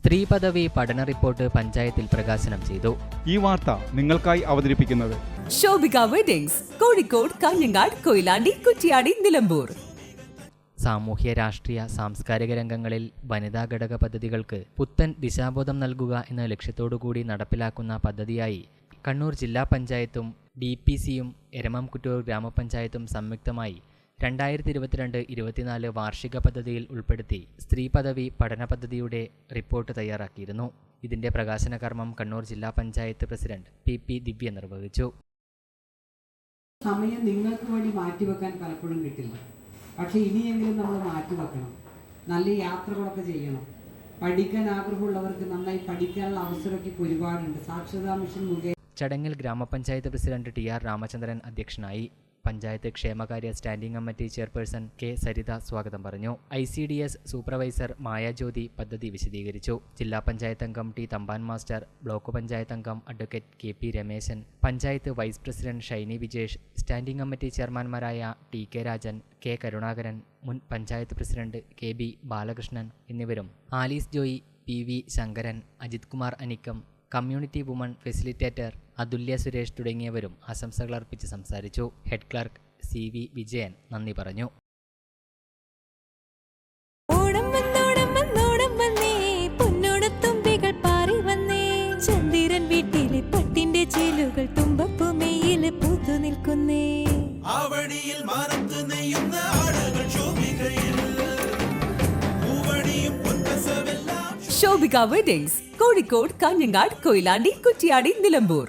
സ്ത്രീ പദവി പഠന റിപ്പോർട്ട് പഞ്ചായത്തിൽ പ്രകാശനം ചെയ്തു. ഈ വാർത്ത നിങ്ങൾക്കായി അവതരിപ്പിക്കുന്നത് ശോഭിക വെഡിങ്സ് കോഴിക്കോട് കാഞ്ഞങ്ങാട് കൊയിലാണ്ടി കുറ്റിയാടി നിലമ്പൂർ. സാമൂഹ്യ രാഷ്ട്രീയ സാംസ്കാരിക രംഗങ്ങളിൽ വനിതാ ഘടക പദ്ധതികൾക്ക് പുത്തൻ ദിശാബോധം നൽകുക എന്ന ലക്ഷ്യത്തോടുകൂടി നടപ്പിലാക്കുന്ന പദ്ധതിയായി കണ്ണൂർ ജില്ലാ പഞ്ചായത്തും ഡി പി സിയും എരമംകുറ്റൂർ ഗ്രാമപഞ്ചായത്തും സംയുക്തമായി രണ്ടായിരത്തി ഇരുപത്തിരണ്ട് ഇരുപത്തിനാല് വാർഷിക പദ്ധതിയിൽ ഉൾപ്പെടുത്തി സ്ത്രീ പദവി പഠന പദ്ധതിയുടെ റിപ്പോർട്ട് തയ്യാറാക്കിയിരുന്നു. ഇതിന്റെ പ്രകാശന കർമ്മം കണ്ണൂർ ജില്ലാ panchayat president P P Divya നിർവഹിച്ചു. സമയം നിങ്ങൾക്ക് വേണ്ടി മാറ്റിവെക്കാൻ പലപ്പോഴും കിട്ടില്ല. പക്ഷേ ഇനിയെങ്കിലും നമ്മൾ മാറ്റിവെക്കണം. നല്ല യാത്രകളൊക്കെ ചെയ്യണം. പഠിക്കാൻ ആഗ്രഹമുള്ളവർക്ക് നന്നായി പഠിക്കാനുള്ള അവസരമൊക്കെ ഒരുപാടുണ്ട്. സാക്ഷരതാ മിഷൻ മുഖേന ചടങ്ങിൽ ഗ്രാമപഞ്ചായത്ത് പ്രസിഡന്റ് ടി ആർ രാമചന്ദ്രൻ അധ്യക്ഷനായി. പഞ്ചായത്ത് ക്ഷേമകാര്യ standing committee chairperson K Saritha സ്വാഗതം പറഞ്ഞു. I C D S supervisor Mayajyothi പദ്ധതി വിശദീകരിച്ചു. ജില്ലാ പഞ്ചായത്ത് അംഗം T Thampan master block panchayat അംഗം advocate K P Rameshan panchayat vice president Shiny Vijesh standing committee ചെയർമാൻമാരായ T K Rajan K Karunakaran മുൻ panchayat president K B Balakrishnan എന്നിവരും. Alice Joy P V Shankaran Ajith Kumar Anikkam community woman facilitator Athulya Suresh തുടങ്ങിയവരും ആശംസകൾ അർപ്പിച്ച് സംസാരിച്ചു. Head clerk C V Vijayan നന്ദി പറഞ്ഞു. ചന്ദിരൻ വീട്ടിലെ പട്ടിന്റെ ചേലുകൾ തുമ്പപ്പുമേയിൽ പൂത്തു നിൽക്കുന്നേ. നെയ്യുന്ന ശോഭികയിൽ. ശോഭിക വെഡിങ്സ് കോഴിക്കോട് കാഞ്ഞങ്ങാട് കൊയിലാണ്ടി കുറ്റിയാടി നിലമ്പൂർ.